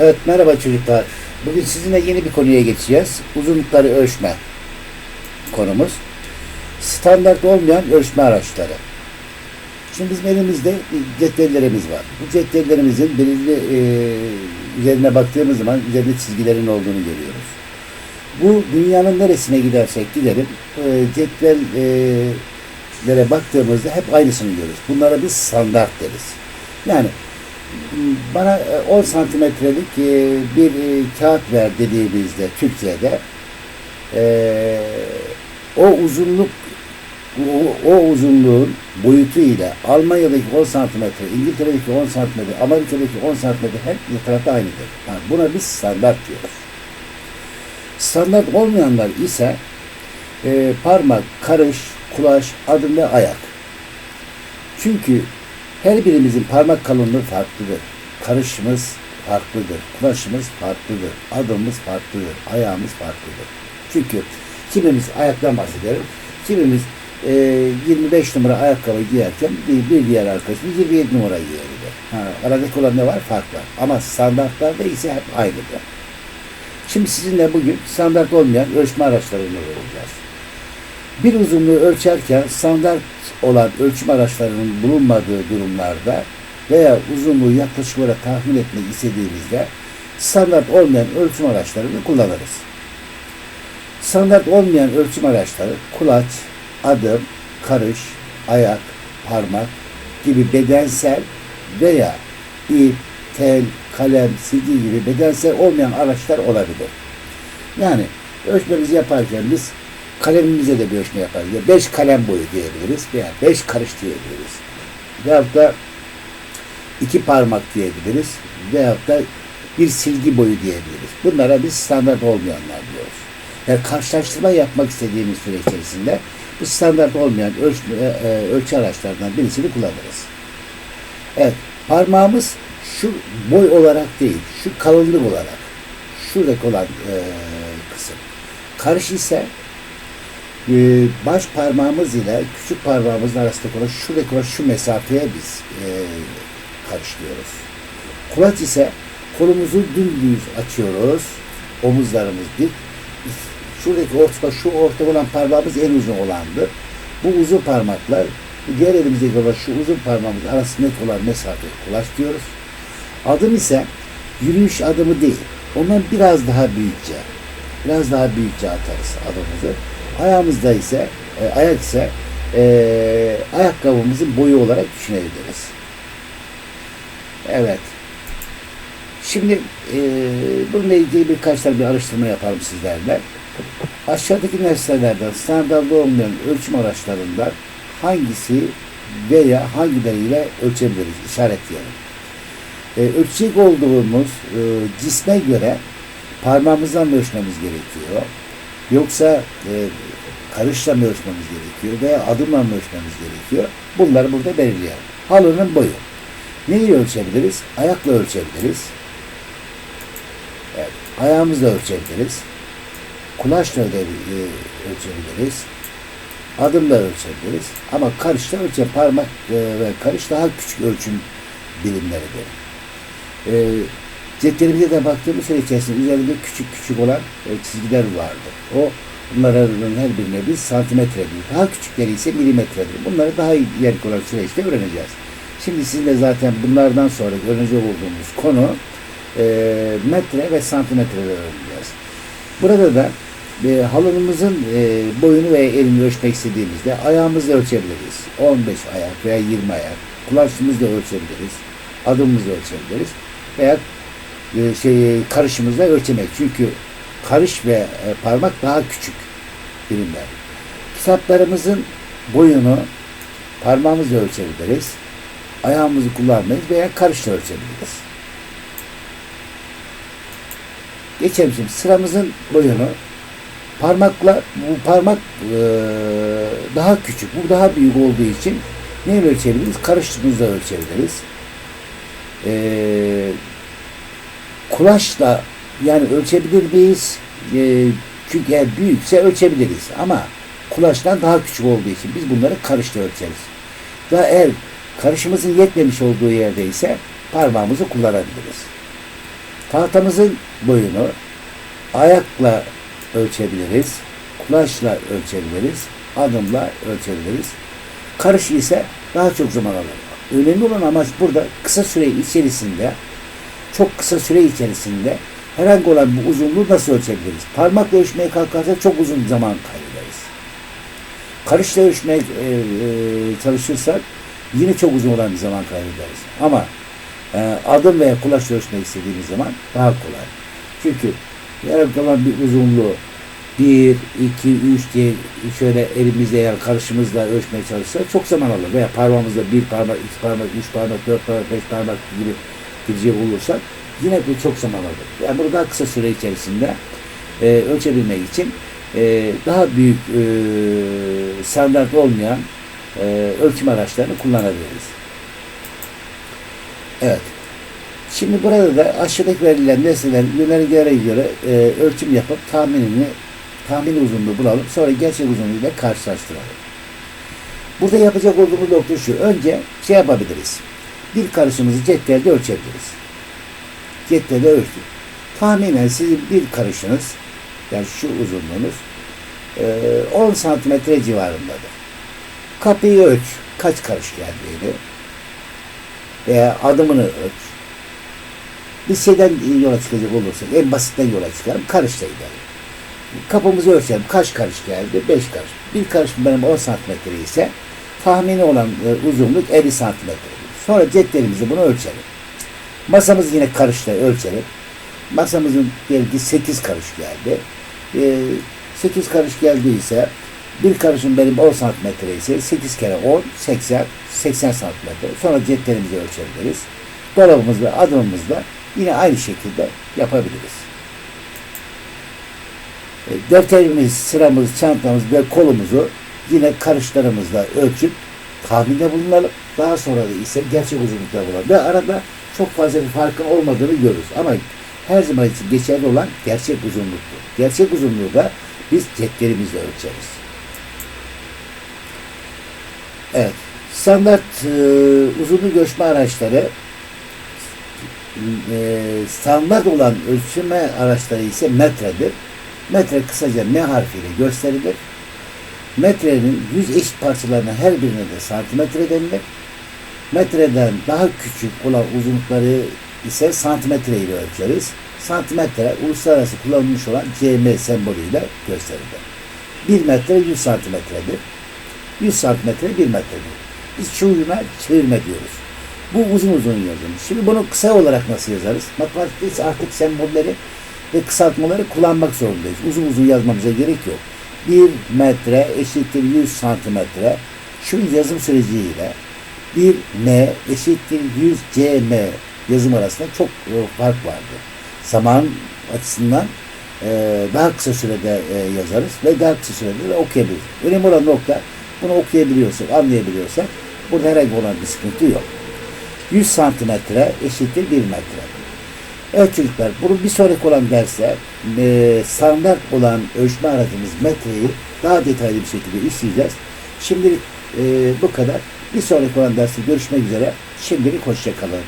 Evet merhaba çocuklar. Bugün sizinle yeni bir konuya geçeceğiz. Uzunlukları ölçme konumuz. Standart olmayan ölçme araçları. Şimdi bizim elimizde cetvellerimiz var. Bu cetvellerimizin belirli e, üzerine baktığımız zaman üzerinde çizgilerin olduğunu görüyoruz. Bu dünyanın neresine gidersek gidelim e, cetvellere baktığımızda hep aynısını görürüz. Bunlara biz standart deriz. Yani bana e, 10 santimetrelik e, bir e, kağıt ver dediğimizde Türkiye'de e, o uzunluk o, uzunluğun boyutu ile Almanya'daki 10 santimetre, İngiltere'deki 10 santimetre, Amerika'daki 10 santimetre her iki tarafta aynıdır. Yani buna biz standart diyoruz. Standart olmayanlar ise e, parmak, karış, kulaç, adım ve ayak. Çünkü her birimizin parmak kalınlığı farklıdır. Karışımız farklıdır. Kulaçımız farklıdır. Adımımız farklıdır. Ayağımız farklıdır. Çünkü kimimiz ayaktan bahsederim. Kimimiz e, 25 numara ayakkabı giyerken bir, bir diğer arkadaşımız 27 numara giyebilir. Ha, aradaki olan ne var? Fark var. Ama standartlarda ise hep aynıdır. Şimdi sizinle bugün standart olmayan ölçme araçlarını öğreneceğiz. Bir uzunluğu ölçerken standart olan ölçüm araçlarının bulunmadığı durumlarda veya uzunluğu yaklaşık olarak tahmin etmek istediğimizde standart olmayan ölçüm araçlarını kullanırız. Standart olmayan ölçüm araçları kulaç, adım, karış, ayak, parmak gibi bedensel veya ip, tel, kalem, silgi gibi bedensel olmayan araçlar olabilir. Yani ölçmemizi yaparken biz kalemimize de bir ölçme yaparız. Ya beş kalem boyu diyebiliriz veya beş karış diyebiliriz. Veyahut da iki parmak diyebiliriz. Veyahut da bir silgi boyu diyebiliriz. Bunlara biz standart olmayanlar diyoruz. Yani karşılaştırma yapmak istediğimiz süre içerisinde bu standart olmayan ölçü, e, ölçü araçlarından birisini kullanırız. Evet, parmağımız şu boy olarak değil, şu kalınlık olarak, şuradaki olan e, kısım. Karış ise e, baş parmağımız ile küçük parmağımızın arasındaki olan şuradaki olan şu mesafeye biz e, karışlıyoruz. Kulaç ise kolumuzu dümdüz açıyoruz. Omuzlarımız dik. Şuradaki ortada şu orta olan parmağımız en uzun olandır. Bu uzun parmaklar diğer elimizdeki olan şu uzun parmağımız arasındaki olan mesafe kulaç diyoruz. Adım ise yürüyüş adımı değil. Ondan biraz daha büyükçe. Biraz daha büyükçe atarız adımımızı. Ayağımızda ise e, ayak ise e, ayakkabımızın boyu olarak düşünebiliriz. Evet. Şimdi e, bununla ilgili birkaç tane bir araştırma yapalım sizlerle. Aşağıdaki nesnelerden standart olmayan ölçüm araçlarından hangisi veya hangileriyle ölçebiliriz? İşaretleyelim. E, ölçecek olduğumuz e, cisme göre parmağımızdan mı ölçmemiz gerekiyor? Yoksa e, karışla mı ölçmemiz gerekiyor veya adımla mı ölçmemiz gerekiyor? Bunları burada belirleyelim. Halının boyu. Neyi ölçebiliriz? Ayakla ölçebiliriz. Evet, ayağımızla ölçebiliriz. Kulaçla öde- e, ölçebiliriz. Adımla ölçebiliriz. Ama karışla ölçe parmak e, ve karış daha küçük ölçüm bilimleridir. E, cetvelimize de baktığımız süre içerisinde üzerinde küçük küçük olan e, çizgiler vardı. O bunların her birine biz santimetre diyoruz. Daha küçükleri ise milimetredir. Bunları daha ileriki olarak süreçte öğreneceğiz. Şimdi sizinle zaten bunlardan sonra öğrenecek olduğumuz konu e, metre ve santimetre öğreneceğiz. Burada da e, halımızın e, boyunu ve elini ölçmek istediğimizde ayağımızla ölçebiliriz. 15 ayak veya 20 ayak. Kulaçımızla ölçebiliriz. Adımımızla ölçebiliriz. Veya şey karışımızla ölçemek. Çünkü karış ve e, parmak daha küçük birimler. Kitaplarımızın boyunu parmağımızla ölçebiliriz. Ayağımızı kullanmayız veya karışla ölçebiliriz. Geçelim şimdi sıramızın boyunu parmakla bu parmak e, daha küçük, bu daha büyük olduğu için neyle ölçebiliriz? Karışımızla ölçebiliriz. E, kulaçla yani ölçebilir miyiz? E, çünkü eğer büyükse ölçebiliriz ama kulaçtan daha küçük olduğu için biz bunları karışla ölçeriz. Daha eğer karışımızın yetmemiş olduğu yerde ise parmağımızı kullanabiliriz. Tahtamızın boyunu ayakla ölçebiliriz, kulaçla ölçebiliriz, adımla ölçebiliriz. Karış ise daha çok zaman alır. Önemli olan amaç burada kısa süre içerisinde, çok kısa süre içerisinde herhangi olan bu uzunluğu nasıl ölçebiliriz? Parmakla ölçmeye kalkarsak çok uzun zaman kaybederiz. Karışla ölçmeye e, e, çalışırsak yine çok uzun olan bir zaman kaybederiz. Ama e, adım veya kulaçla ölçmek istediğimiz zaman daha kolay. Çünkü herhangi olan bir uzunluğu 1, 2, 3 diye şöyle elimizle yani karışımızla ölçmeye çalışsa çok zaman alır. Veya parmağımızla bir parmak, iki parmak, üç parmak, dört parmak, beş parmak gibi gidecek olursak yine bu çok zaman alır. Yani bunu daha kısa süre içerisinde e, ölçebilmek için e, daha büyük e, standart olmayan e, ölçüm araçlarını kullanabiliriz. Evet. Şimdi burada da aşağıdaki verilen nesnelerin yönergelere göre e, ölçüm yapıp tahminini tahmin uzunluğu bulalım. Sonra gerçek uzunluğuyla karşılaştıralım. Burada yapacak olduğumuz nokta şu. Önce şey yapabiliriz. Bir karışımızı cetvelde ölçebiliriz. Cetvelde ölçtük. Tahminen sizin bir karışınız yani şu uzunluğunuz e, 10 santimetre civarındadır. Kapıyı ölç. Kaç karış geldiğini veya adımını ölç. Bir yola çıkacak olursak en basitten yola çıkalım. Karışla gidelim. Kapımızı ölçelim. Kaç karış geldi? 5 karış. Bir karış benim 10 santimetre ise tahmini olan e, uzunluk 50 santimetre. Sonra cetvelimizi bunu ölçelim. Masamızı yine karışla ölçelim. Masamızın ki 8 karış geldi. E, 8 karış geldiyse bir karışım benim 10 santimetre ise 8 kere 10 80 80 santimetre. Sonra cetvelimizi ölçebiliriz. Dolabımızda adımımızda yine aynı şekilde yapabiliriz. E, Defterimiz, sıramız, çantamız ve kolumuzu yine karışlarımızla ölçüp tahminde bulunalım. Daha sonra da ise gerçek uzunlukta bulalım. Ve arada çok fazla bir farkın olmadığını görürüz. Ama her zaman için geçerli olan gerçek uzunluktur. Gerçek uzunluğu da biz cetvelimizle ölçeriz. Evet. Standart e, uzunluk ölçme araçları e, standart olan ölçme araçları ise metredir. Metre kısaca M harfiyle gösterilir. Metrenin yüz eşit parçalarına her birine de santimetre denilir. Metreden daha küçük olan uzunlukları ise santimetre ile ölçeriz. Santimetre uluslararası kullanılmış olan cm sembolüyle gösterilir. 1 metre 100 santimetredir. 100 santimetre 1 metredir. Biz çoğuna çevirme diyoruz. Bu uzun uzun yazılmış. Şimdi bunu kısa olarak nasıl yazarız? Matematikte ise artık sembolleri ve kısaltmaları kullanmak zorundayız. Uzun uzun yazmamıza gerek yok. 1 metre eşittir 100 santimetre. Şu yazım süreciyle 1 m eşittir 100 cm yazım arasında çok e, fark vardır. Zaman açısından e, daha kısa sürede e, yazarız ve daha kısa sürede de okuyabiliriz. Önemli olan nokta bunu okuyabiliyorsak, anlayabiliyorsak burada herhangi olan bir sıkıntı yok. 100 santimetre eşittir 1 metre. Evet çocuklar, bunu bir sonraki olan derste e, standart olan ölçme aracımız metreyi daha detaylı bir şekilde işleyeceğiz. Şimdilik e, bu kadar. Bir sonraki olan derste görüşmek üzere. Şimdilik hoşçakalın.